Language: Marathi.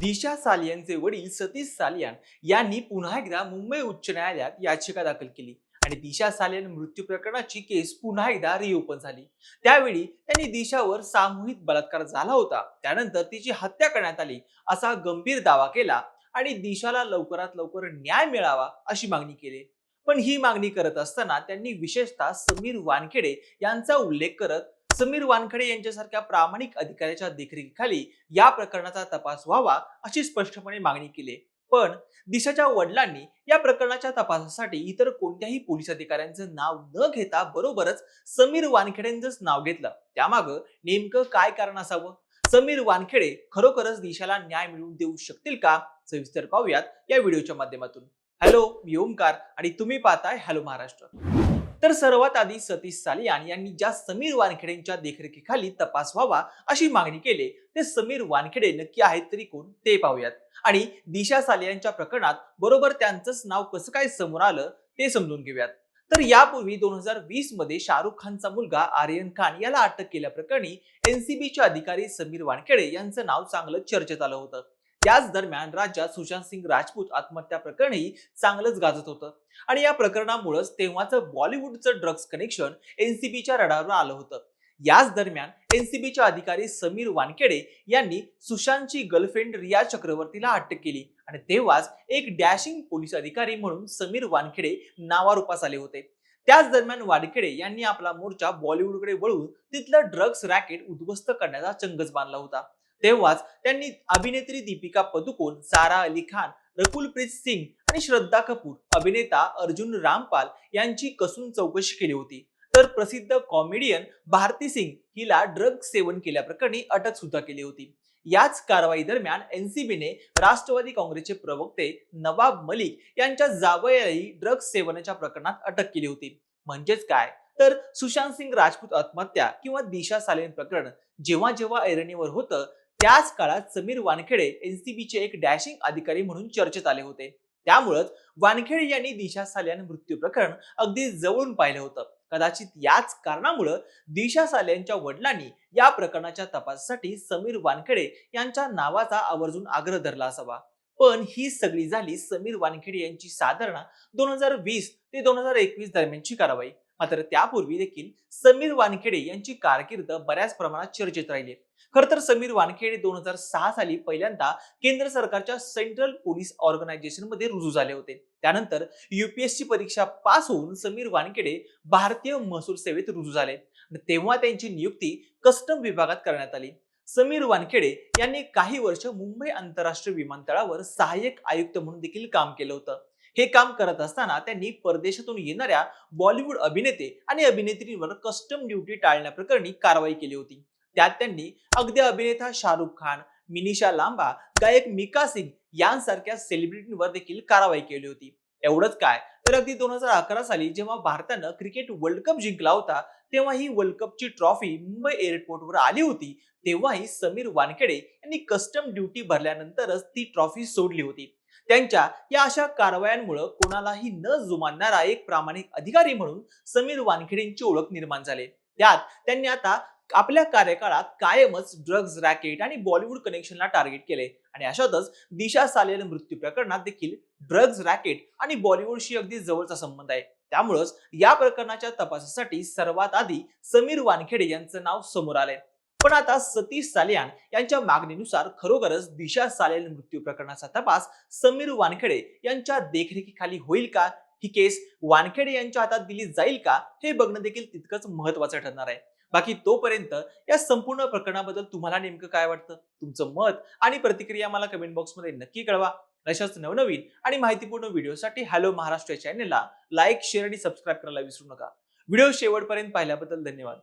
दिशा सालियांचे वडील सतीश सालियान यांनी पुन्हा एकदा मुंबई उच्च न्यायालयात याचिका दाखल केली. आणि दिशा सालियान मृत्यू प्रकरणाची केस पुन्हा एकदा रिओपन झाली. त्यावेळी त्यांनी दिशावर सामूहिक बलात्कार झाला होता. त्यानंतर तिची हत्या करण्यात आली असा गंभीर दावा केला आणि दिशाला लवकरात लवकर न्याय मिळावा अशी मागणी केली. पण ही मागणी करत असताना त्यांनी विशेषतः समीर वानखेडे यांचा उल्लेख करत समीर वानखेडे यांच्यासारख्या प्रामाणिक अधिकाऱ्याच्या देखरेखीखाली या प्रकरणाचा तपास व्हावा अशी स्पष्टपणे मागणी केली पण दिशाच्या वडिलांनी या प्रकरणाच्या तपासासाठी इतर कोणत्याही पोलीस अधिकाऱ्यांचं नाव न घेता बरोबरच समीर वानखेडेंचंच नाव घेतलं. त्यामागं नेमकं काय कारण असावं? समीर वानखेडे खरोखरच दिशाला न्याय मिळवून देऊ शकतील का? सविस्तर पाहूयात या व्हिडिओच्या माध्यमातून. हॅलो मी ओमकार आणि तुम्ही पाहताय हॅलो महाराष्ट्र. तर सर्वात आधी सतीश सालियान यांनी ज्या समीर वानखेडेंच्या देखरेखीखाली तपास व्हावा अशी मागणी केली ते समीर वानखेडे नक्की आहेत तरी कोण ते पाहूयात. आणि दिशा सालियांच्या प्रकरणात बरोबर त्यांचंच नाव कसं काय समोर आलं ते समजून घेऊयात. तर यापूर्वी दोन हजार वीसमध्ये शाहरुख खानचा मुलगा आर्यन खान याला अटक केल्याप्रकरणी एनसीबीचे अधिकारी समीर वानखेडे यांचं नाव चांगलं चर्चेत आलं होतं. त्याच दरम्यान राज्यात सुशांत सिंग राजपूत आत्महत्या प्रकरणही चांगलंच गाजत होतं. आणि या प्रकरणामुळेच तेव्हाचं बॉलिवूडचं ड्रग्ज कनेक्शन एनसीबीच्या रडारवर आलं होतं. याच दरम्यान एनसीबीच्या अधिकारी समीर वानखेडे यांनी सुशांतची गर्लफ्रेंड रिया चक्रवर्तीला अटक केली. आणि तेव्हाच एक डॅशिंग पोलीस अधिकारी म्हणून समीर वानखेडे नावारूपास आले होते. त्याच दरम्यान वानखेडे यांनी आपला मोर्चा बॉलिवूडकडे वळून तिथलं ड्रग्ज रॅकेट उद्ध्वस्त करण्याचा चंगच बांधला होता. तेव्हाच त्यांनी अभिनेत्री दीपिका पदुकोण सारा अली खान रकुलप्रीत सिंग आणि श्रद्धा कपूर अभिनेता अर्जुन रामपाल यांची कसून चौकशी केली होती. तर प्रसिद्ध कॉमेडियन भारती सिंग हिला ड्रग सेवन केल्याप्रकरणी अटक सुद्धा केली होती. याच कारवाई दरम्यान एनसीबीने राष्ट्रवादी काँग्रेसचे प्रवक्ते नवाब मलिक यांच्या जावयालाही ड्रग सेवनाच्या प्रकरणात अटक केली होती. म्हणजेच काय? तर सुशांत सिंग राजपूत आत्महत्या किंवा दिशा सालेन प्रकरण जेव्हा जेव्हा ऐरणीवर होतं त्याच काळात समीर वानखेडे एनसीबीचे एक डॅशिंग अधिकारी म्हणून चर्चेत आले होते. त्यामुळंच वानखेडे यांनी दिशा साल्यान मृत्यू प्रकरण अगदी जवळून पाहिलं होतं. कदाचित याच कारणामुळं दिशा साल्यांच्या वडिलांनी या प्रकरणाच्या तपासासाठी समीर वानखेडे यांच्या नावाचा आवर्जून आग्रह धरला असावा. पण ही सगळी झाली समीर वानखेडे यांची साधारण दोन हजार वीस ते दोन हजार एकवीस दरम्यानची कारवाई. मात्र त्यापूर्वी देखील समीर वानखेडे यांची कारकीर्द बऱ्याच प्रमाणात चर्चेत राहिली खर तर समीर वानखेडे दोन हजार सहा साली पहिल्यांदा केंद्र सरकारच्या सेंट्रल पोलीस ऑर्गनायझेशनमध्ये रुजू झाले होते. त्यानंतर युपीएससी परीक्षा पास होऊन समीर वानखेडे भारतीय महसूल सेवेत रुजू झाले. तेव्हा त्यांची नियुक्ती कस्टम विभागात करण्यात आली. समीर वानखेडे यांनी काही वर्ष मुंबई आंतरराष्ट्रीय विमानतळावर सहाय्यक आयुक्त म्हणून देखील काम केलं होतं. हे काम करत असताना त्यांनी परदेशातून येणाऱ्या बॉलिवूड अभिनेते आणि अभिनेत्रींवर कस्टम ड्युटी टाळण्याप्रकरणी कारवाई केली होती. त्यात त्यांनी अगदी अभिनेता शाहरुख खान मिनिशा लांबा गायक मिका सिंग यांसारख्या सेलिब्रिटींवर देखील कारवाई केली होती. एवढंच काय? तर अगदी दोन हजार अकरा साली जेव्हा भारतानं क्रिकेट वर्ल्ड कप जिंकला होता तेव्हा ही वर्ल्ड कपची ट्रॉफी मुंबई एअरपोर्टवर आली होती. तेव्हाही समीर वानखेडे यांनी कस्टम ड्युटी भरल्यानंतरच ती ट्रॉफी सोडली होती. त्यांच्या या अशा कारवायांमुळे कोणालाही न जुमानणारा एक प्रामाणिक अधिकारी म्हणून समीर वानखेडेंची ओळख निर्माण झाली. त्यात त्यांनी आता आपल्या कार्यकाळात कायमच ड्रग्ज रॅकेट आणि बॉलिवूड कनेक्शनला टार्गेट केले आणि अशातच दिशा सालेल मृत्यू प्रकरणात देखील ड्रग्ज रॅकेट आणि बॉलिवूडशी अगदी जवळचा संबंध आहे. त्यामुळंच या प्रकरणाच्या तपासासाठी सर्वात आधी समीर वानखेडे यांचं नाव समोर आलंय. पण आता सतीश सालियान यांच्या मागणीनुसार खरोखरच दिशा सालेल मृत्यू प्रकरणाचा तपास समीर वानखेडे यांच्या देखरेखीखाली होईल का? ही केस वानखेडे यांच्या हातात दिली जाईल का? हे बघणं देखील तितकंच महत्वाचं ठरणार आहे. बाकी तोपर्यंत या संपूर्ण प्रकरणाबद्दल तुम्हाला नेमकं काय वाटतं? तुमचं मत आणि प्रतिक्रिया मला कमेंट बॉक्समध्ये नक्की कळवा. अशाच नवनवीन आणि माहितीपूर्ण व्हिडिओसाठी हॅलो महाराष्ट्र चॅनेलला लाईक शेअर आणि सबस्क्राईब करायला विसरू नका. व्हिडिओ शेवटपर्यंत पाहिल्याबद्दल धन्यवाद.